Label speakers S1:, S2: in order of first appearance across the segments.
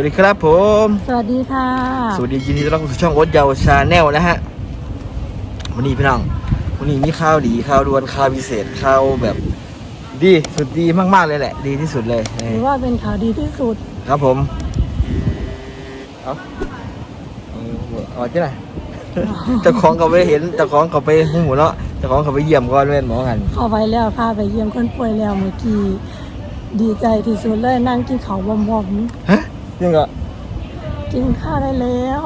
S1: วัสดีครับผม
S2: สวัสดีค่ะ
S1: สวัสดียินดีต้อนรับเข้าสู่ช่องโอ๊ตเยาวชาแนลนะฮะวันนี้พี่น้องวันนี้มีข่าวดีข่าวด่วนข่าวพิเศษข่าวแบบดีสุดดีมากๆเลยแหละ ดีที่สุดเลย
S2: ถือว่าเป็นข่าวดีที่สุด
S1: ครับผม เอาเอาเอาที่ไหนเจ้าของเขาไปเห็นเจ้าของเขาไปหูเนาะเจ้าของเขาไปเยี่ยมก่อนเว้นหมอกัน
S2: เข้าไปแล้วค่ะไปเยี่ยมคนป่วยแล้วเมื่อกี้ดีใจที่สุดเลยนั่งกินข้าวบอม
S1: ฮะ ยังก็
S2: ๆกินข้าวได้แล้ว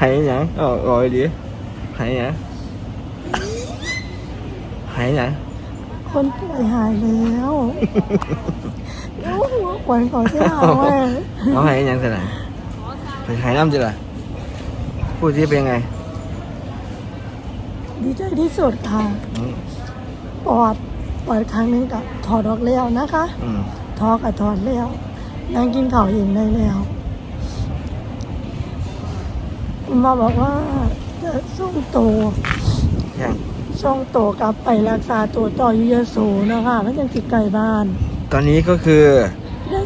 S1: หายหยังเอาเอาไปดิหายหยังหายหยัง
S2: คนป่วยหายแล้วโอ้โหขวัญของที่หาเว้ย
S1: เอาหายหยังสิล่ะไปหายน้ำจิล่ะพูดที่เป็นยังไง
S2: ดีใจที่สุดค่ะ
S1: อืม
S2: ปอดปอดครั้งหนึงกับถอดออกแล้วนะคะ
S1: อืม
S2: ทอกับถอดแล้วนั่งกินข้าวเองได้แล้ว คุณหมอบอกว่าจะส่งตัว
S1: ยัง
S2: ส่งตัวกลับไปรักษาตัวต่ออยุยโสนะคะมันยังติดไกลบ้าน
S1: ตอนนี้ก็คือ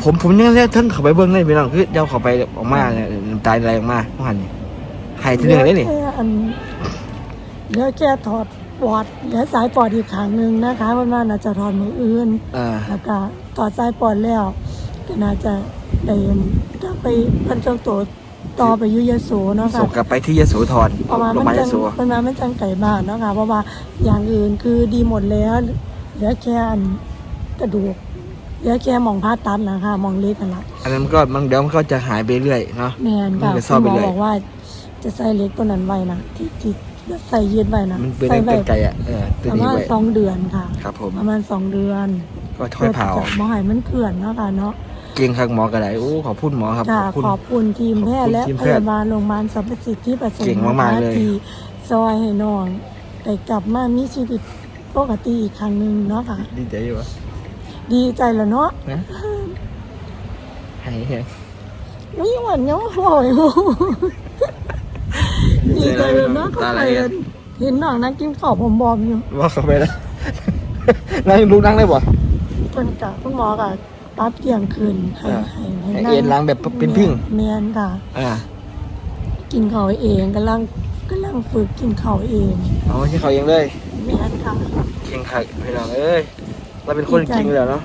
S1: ผมผมยังเรียกท่านเขาไปเบิ้งเลยพี่น้องคือเดี๋ยวเขาไปออกมาเนี่ยน้ำตาไหลออกมาเมื่อวานนี่หายทีหนึ่งเลยนี่
S2: เหลือแค่อันเหลือแค่ถอด ปอดเหลือสายปอดอีกขางหนึ่งนะคะวันว่าน่าจะถอดมืออื่น
S1: อ่า
S2: แล้วก็ถอดสายปอดแล้วก็น่าจะเดินกลับไปพันจงตัวต่อไปอยุยโสเนาะ
S1: ส่
S2: ค่ะ
S1: งกลับไปที่ยโสธร
S2: เพราะว่า
S1: โรงพ
S2: มั
S1: ยานบาล
S2: จั
S1: ย
S2: ง
S1: โส
S2: มันมามันจังไก่บ้านเนาะค่ะเพราะว่าอย่างอื่นคือดีหมดแล้วเหลือแค่อันกระดูกเหลือแค่หมองผ่าตัดนะคะหมองเล็กกันละ
S1: อันนั้นมันก็มันเดี๋ยวมันก็จะหายไปเรื่อยเนาะ
S2: แมน
S1: มั
S2: ค่ะ
S1: นไปซ่
S2: คุ
S1: อน
S2: ณ
S1: ไป
S2: หมอ
S1: เลย
S2: บอกว่าจะใส่เล็กตัวนั้นไว้นะที่ที่ ใส่ยืดไว้นะ
S1: มันเป็น
S2: ใส่ไว้
S1: ไกลๆอะเออตัว
S2: ประ
S1: นี้
S2: มาณ
S1: ไว้
S2: สองเดือนค่ะ
S1: ครับผม
S2: ประมาณสองเดือน
S1: ก็ค่อยเผา
S2: จะหมอหายมันเขื่อนเนาะค่ะเนาะ
S1: เก่งข้างหมอกระไดโอ้ขอบคุณหมอครับ
S2: ค่ะ
S1: ขอบคุณ
S2: ขอบคุณทีมแพทย์และ
S1: ขอบคุณทีม
S2: พ
S1: แพทย์
S2: ยาบาลโรงพยาบาลสรรพสิทธิประสง
S1: เก่ง
S2: ค์
S1: มากๆเลย
S2: ที่ซอยให้น้องได้กลับมามีชีวิตปกติอีกครั้งหนึ่งเนาะค่ะ
S1: ดีใจอยู่วะ
S2: ดีใจแล้วเนาะ
S1: นะหายแฮง
S2: ไม่หวั่นเนาะโอ้ย ดีใจแล้วเนาะเขา
S1: ตาไห
S2: ไป
S1: ล
S2: กันเห็นน้องนั่งกินข้าวผมบอมอยู่
S1: ว่าเขาไปแล้วนั่งลูกนั่งได้บ่
S2: จนกับคุณหมอกับปั๊บเที่ยงคืนให้
S1: อ่า
S2: ให้
S1: ให้เอ็นล้างแบบเป็นพิ้ง
S2: เมียนค่ะ
S1: อ่า
S2: กินข้าวเองกำลังกำลังฝึกกินข้าวเอง
S1: เอาที่เขาเองเลย
S2: เมียนค่ะ
S1: เก่งขักพี่น้องเอ้ยเราเป็นคนจริงอยู่แล้วเนาะ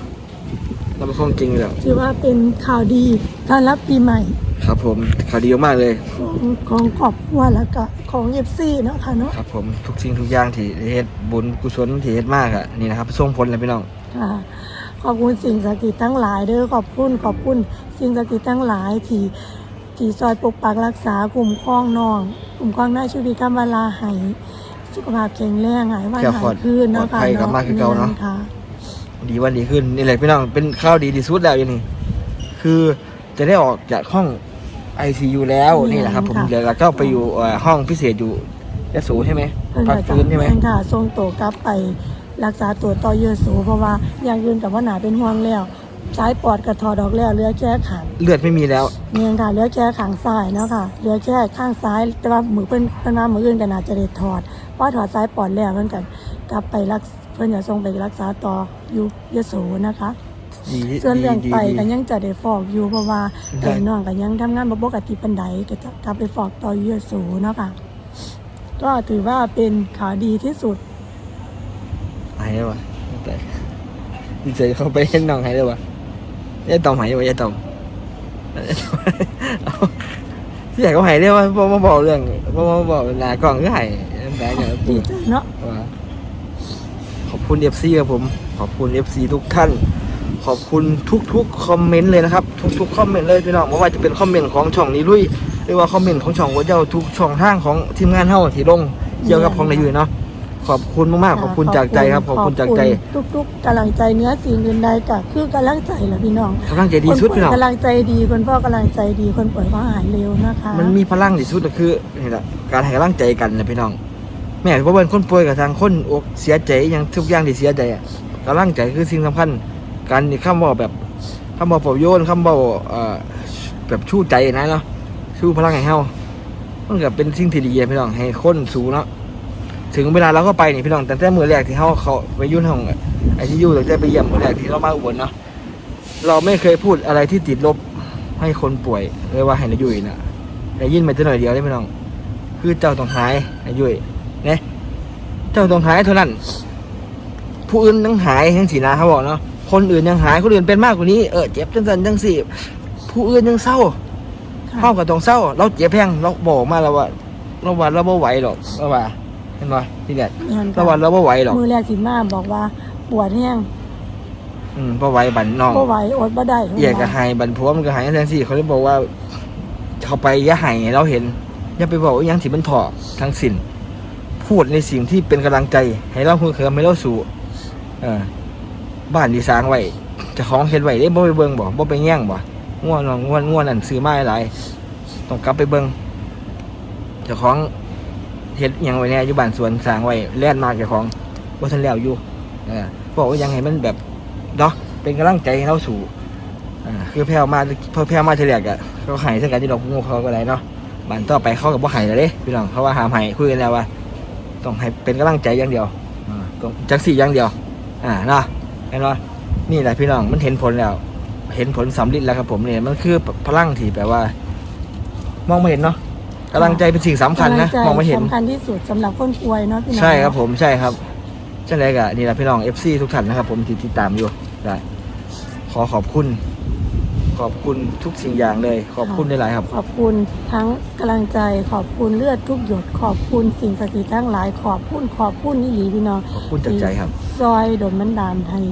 S1: เราเป็นคนจริงอยู่แล้ว
S2: ถือว่าเป็นข่าวดีต้อนรับปีใหม่
S1: ครับผมข่าวดีมากเลย
S2: ของของครอบครัวแล้วก็ของเอฟซีเนาะค่ะเนาะ
S1: ครับผมทุกสิ่งทุกอย่างที่เฮ็ดบุญกุศลที่เฮ็ดมากอะนี่นะครับส่งผลเลยพี่น้อง
S2: ค่ะขอบคุณสิ่งศักดิ์สิทธิ์ทั้งหลายเด้อขอบคุณขอบคุณสิ่งศักดิ์สิทธิ์ทั้งหลายที่ที่ซอยปกปักรักษาคุ้มครองน้องคุ้มครองหน้าชีวิตกำเวลาใหายสุขภาพแข็งแรงหายวัน
S1: แก้ว
S2: หา
S1: ขอด
S2: ยคืนเนาะ
S1: ปลอด
S2: ค่ะ
S1: ภัยกลับมาคือเก่าเนาะ
S2: แม่ค่ะ
S1: ดีวันดีขึ้นนี่แหละพี่น้องเป็นข้าวดีที่สุดแล้วอย่างนี้คือจะได้ออกจากห้อง ICU แล้วนี่แหละครับ ผมเดี๋ยวเราก็ไปอยู่เอ่อห้องพิเศษอยู่ยะโสใช่ไหม
S2: เพิ่น
S1: พัก
S2: ก็จะ
S1: ฟื้นใช่ไหม
S2: แม่นค่ะส่งตัวกลับไปรักษาตัวต่อเยอะสูเพราะว่าอย่างอื่นกับว่าหนาเป็นห่วงแล้วสายปอดกระถอดออกแล้วเหลือแค่ขัง
S1: เลือดไม่มีแล้ว
S2: เมียนค่ะเหลือแค่ข้างซ้ายเนาะค่ะเหลือแค่ข้างซ้าย แต่ว่ามือเพิ่นเพิ่นว่ามืออื่นก็น่าจะได้ถอดเพราะถอดซ้ายปอดแล้วเพิ่นกันกลับไปรักเพิ่นจะส่งไปรักษาต่ออยู่ยโสนะคะ
S1: ดี
S2: ส่วนเรื่อง
S1: ดี
S2: ไต
S1: ดี
S2: ก็ยังจะได้ฟอกอยู่เพราะว่า
S1: ได้
S2: ไตน้องก็ยังทำงานบ่ปกติปานใดก็จะกลับไปฟอกต่ออยู่ยโสเนาะค่ะ ก็ถือว่าเป็นข่าวดีที่สุด
S1: หายแล้ววะแต่ดีใจเขาไปเห็นน้องหายแล้ววะยายตอมหายแล้ววะยายตอมเอาที่อยากเขาหายได้วะเพราะมาบอกเรื่องเพราะมาบอกหนากล่องก็หายแต่เนี่ย
S2: ดีใจเนาะ
S1: ว่า ขอบคุณ FC ครับผม ขอบคุณ FC ทุกท่าน ขอบคุณทุกๆคอมเมนต์เลยนะครับ ทุกๆคอมเมนต์เลยพี่น้องไม่ว่าจะเป็นคอมเมนต์ของช่องนี้ลุยหรือว่าคอมเมนต์ของช่องวัดเจ้าทุกช่องทางของทีมงานเฮาที่ลงเกี่ยวกับของในอยู่เนาะขอบคุณมากๆขอบคุณจากใจครับขอบคุณจากใจ
S2: ทุกๆกำลังใจเนื้อสิ่งอื่นใดก็คือกำลังใจแหละพี่น้อง
S1: กำลังใจดีสุด
S2: คน
S1: พี่
S2: ป่
S1: น้
S2: ว
S1: อง
S2: ยกำลังใจดีคนพ่อกำลังใจดีคนป่วยก็หายเร็วนะคะ
S1: มันมีพลังที่สุดก็คือนี่แหละการให้กำลังใจกันนะพี่น้อง แม่เพราะเป็นคนป่วยกับทางคนอกเสียใจอหยังทุกอย่างที่เสียใจอะกำลังใจคือสิ่งสำคัญ การที่คำบอกแบบคำบอกปลอบโยนคำบอกเอ่แบบชู้ใจนะเนาะชู้พลังให้เฮามันก็เป็นสิ่งที่ดีพี่น้องให้คนสู้เนาะถึงเวลาเราก็ไปนี่พี่น้องแต่แต่มือแรกที่เฮาเขาไปยุ่นห้องไอซียูตั้งแต่ไปเยี่ยมมือแรกที่เรามาอุบลเนาะเราไม่เคยพูดอะไรที่ติดลบให้คนป่วยเลยว่าให้นายยุ้ยนะได้ยินมาแต่หน่อยเดียวได้ไหมน้อง คือเจ้าต้องหายนายยุ้ย เนี่ยเจ้าต้องหายเท่านั้น ผู้อื่นยังหายทั้งสีนาเขาบอกเนาะคนอื่นยังหายคนอื่นเป็นมากกว่านี้เออเจ็บจังสันจังสี่ผู้อื่นยังเศร้า
S2: ค่ะ
S1: เข้ากับตรงเศร้า เราเจ็บแพงเราบอกมาแล้วว่าเราว่าเราไม่ไหวหรอกเราว่าเห็นไหมที่แรก
S2: แม่น
S1: เรา
S2: ค่ะ
S1: ว่าเราไม่ไหวหรอก
S2: มือแรกที่มาบอกว่าปวดแห้ง
S1: อืมไม่ไหวบันน้อง
S2: ก็ไหวอดบ่ได้
S1: เอียกก็หายบันพวมก็หายทั้งสี่เขาเลยบอกว่าเขาไปอย่าหายให้เราเห็นอย่าไปบอกว่าอยังที่มันถอทั้งสิ้น พูดในสิ่งที่เป็นกำลังใจ ให้เราคือเคิมให้เราสู่บ้านที่สร้างไว้จะของเห็นไว้ได้บ่ไปเบิ่งบ่บ่ไปแย่งบ่ง่วนน้องง่วนง่วนนั่นซื้อมาหลายต้องกลับไปเบิ่งจ้าของเฮ็ดยังไว้แน่อยู่บ้านสวนสร้างไว้แล่นมากจ้าของบ่ทันแล้วอยู่เออบอกว่ายังให้มันแบบเนาะเป็นกำลังใจให้เราสู่คือแพ้วมาพอแพ้วมาเฉลี่ยกอะเขาหายซะกันที่ดอกงูเขาก็ได้เนาะบ้านต่อไปเขาก็บ่ใหายแล้วเด้พี่น้องเขาว่าหามหายคุยกันแล้วว่า ต้องให้เป็นกำลังใจอย่างเดียวอ่าต้องจักสี่อย่างเดียว อ่าเนาะเห็นว่านี่แหละพี่น้องมันเห็นผลแล้ว เห็นผลสำลิดแล้วครับผมเนี่ยมันคือพลังที่แบบว่า มองไม่เห็นเนาะกำลังใจเป็นสิ่งสำคัญนะ
S2: กำลังใจ
S1: มองไม่เห็น
S2: สำคัญที่สุดสำหรับคนป่วยเนาะพี่น้อง
S1: ใช่ครับผมใช่ครับใช่เลยกะนี่แหละพี่น้อง FC ทุกท่านนะครับผมที่ติดตามอยู่ได้ขอขอบคุณ ขอบคุณทุกสิ่งอย่างเลย ขอบคุณหลายๆครับ
S2: ขอบคุณทั้งกำลังใจ ขอบคุณเลือดทุกหยด ขอบคุณสิ่งศักดิ์สิทธิ์ทั้งหลาย ขอบคุณขอบคุณนี่หลีพี่น้อง
S1: ขอบคุณจากใจครับ
S2: ซอยดมมันดานไทย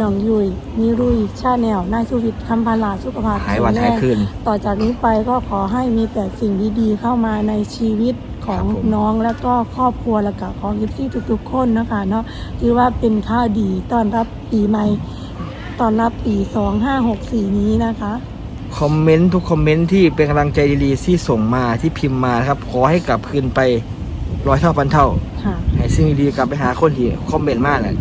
S2: น้องยุยนิรุยชาแนลนายสุวิทย์คำพาลาสุขภาพ
S1: หายวัน
S2: แข็ง
S1: หาย
S2: แรง
S1: คืน
S2: ต่อจากนี้ไปก็ขอให้มีแต่สิ่งดีๆเข้ามาในชีวิตของ
S1: ครับผม
S2: น้องแล้วก็ครอบครัวแล้วก็ของยิปซี่ทุกๆ คนนะคะเนาะถือว่าเป็นข่าวดีต้อนรับปีใหม่ ต้อนรับปี2564นี้นะคะ
S1: คอมเมนต์ทุกคอมเมนต์ที่เป็นกำลังใจดีๆที่ส่งมาที่พิมพ์มานะครับ ขอให้กลับคืนไปร้อยเท่าพันเท่า
S2: ค่ะ
S1: ให้สิ่งดีๆกลับไปหาคนที่คอมเมนต์มากเลย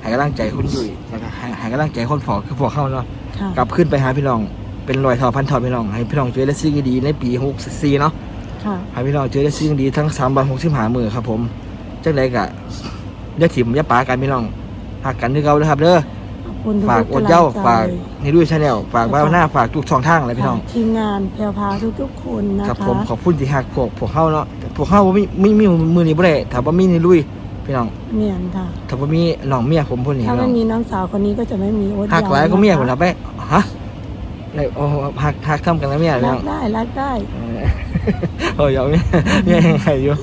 S1: ให้กำลังใจคนอยู่แล้วก็ให้ให้กำลังใจคนผอคือพวกเข้าเนาะ
S2: ค่ะ
S1: กลับขึ้นไปหาพี่น้อง เป็นรอยเท่าพันเท่าพี่น้องให้พี่น้องเจอได้สิ่งดีๆในปีหกสี่เนาะ
S2: ค่ะ
S1: ให้พี่น้องเจอได้สิ่งดีทั้งสามวันหกสิบหามือครับผม จังไรกะอย่าถิ่มอย่าปากันพี่น้องหักกันด้วยเก่าเลยครับเด้อ
S2: ข อบคุณทุก
S1: ฝาก
S2: ๆ
S1: อดเหย้าำ
S2: ลังใจ
S1: ฝากในด้วยชาแนลฝากบ้านหน้าฝากทุกช่องทางเลยพี่น้อง
S2: ค่ะทีมงานแพรวพราวทุกๆคนนะคะ
S1: ครับผมขอบคุณที่หักพวกพวกเข้าเนาะพวกเข้าบ่มีไม่มีมือนี้บ่ได้ถ้าบ่มีในลุยพี่น้อง
S2: เมียนค่ะ
S1: ถ้าบ่มีน้องเมียผมพุ่นนี่
S2: ถ้า
S1: พี่น้
S2: ไม่
S1: อง
S2: มีน้องสาวคนนี้ก็จะไม่มีโอ๊ต
S1: หักหลายก็เมียผม
S2: นะ
S1: นะไปฮะเลยโอ้หักหักทำกันแล้วเมียพี่
S2: รั
S1: น้
S2: ก
S1: อง
S2: ได้รักได้
S1: เออ โอ้ยเอาเมียเมียยังไงอยู่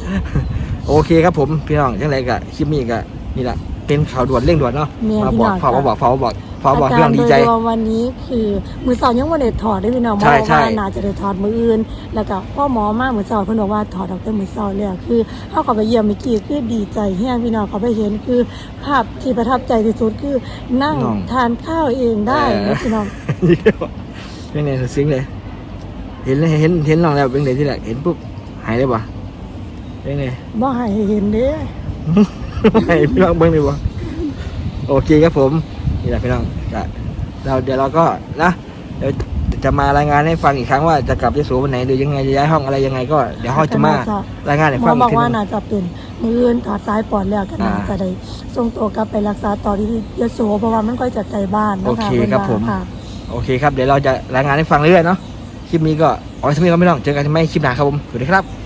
S1: โอเคครับผมพี่น้องจังไรกะคลิปนี้กะนี่แหละ เป็นข่าวด่วนเร่งด่วนเนาะ
S2: เมีย
S1: มา
S2: พี่
S1: บอ
S2: น้
S1: ก
S2: อง
S1: ฝากมาบอกฝากมาบอกฝากมาบอก
S2: อา
S1: เรื่
S2: กา
S1: อ
S2: รงโด
S1: ดี
S2: ย
S1: ใจ
S2: รวมวันนี้คือมือสาวยังวันเด็ดถอดได้พี่น้อง
S1: ใช่
S2: เพราะ
S1: ใช่
S2: ว่าน่าจะได้ถอดมืออื่น แล้วก็พ่อหมอมากมือสาวเพิ่นบอกว่าถอดออกแต่มือสาวแล้วคือเขาเขาไปเยี่ยมเมื่อกี้คือดีใจแห้งพี่น้องเขาไปเห็นคือภาพที่ประทับใจที่สุดคือนั่ง
S1: น้อง
S2: ทานข้าวเองได้
S1: เออ
S2: นะพี่น้อง
S1: นี่เดียวเป็นไงซึ้งเลย เห็นเลยเห็นเห็นน้องแล้วเป็นไงที่แรกเห็นปุ๊บหายเลยปะเป็นไง
S2: บ่ให้เห็นเด้
S1: ให้พี่น้องเบิ้งเลยปะโอเคครับผมนี่แหละพี่น้องจะเราเดี๋ยวเราก็นะเดี๋ยวจะมารายงานให้ฟังอีกครั้งว่าจะกลับยโสวันไหนหรือยังไงจะย้ายห้องอะไรยังไงก็เดี๋ยวเขาจะมารายงานให้
S2: หม
S1: ฟั
S2: อง
S1: อี
S2: บอก
S1: กที
S2: ว่า
S1: นึง
S2: น่าจะเป็นมืออื่นถอดซ้ายปอดแล้วก็น่า
S1: อ่า
S2: จะได้ส่งตัวกลับไปรักษาต่อที่ยโสเพราะว่ามันก็จะไกลบ้านนะคะ
S1: โอเคครับผม
S2: ค่ะ
S1: โอเคครับเดี๋ยวเราจะรายงานให้ฟังเรื่อยๆเนาะคลิปนี้ก็เอาไว้สำหรับนี้ก็ไม่ต้องเจอกันที่ไม่คลิปหน้าครับผมสวัสดีครับ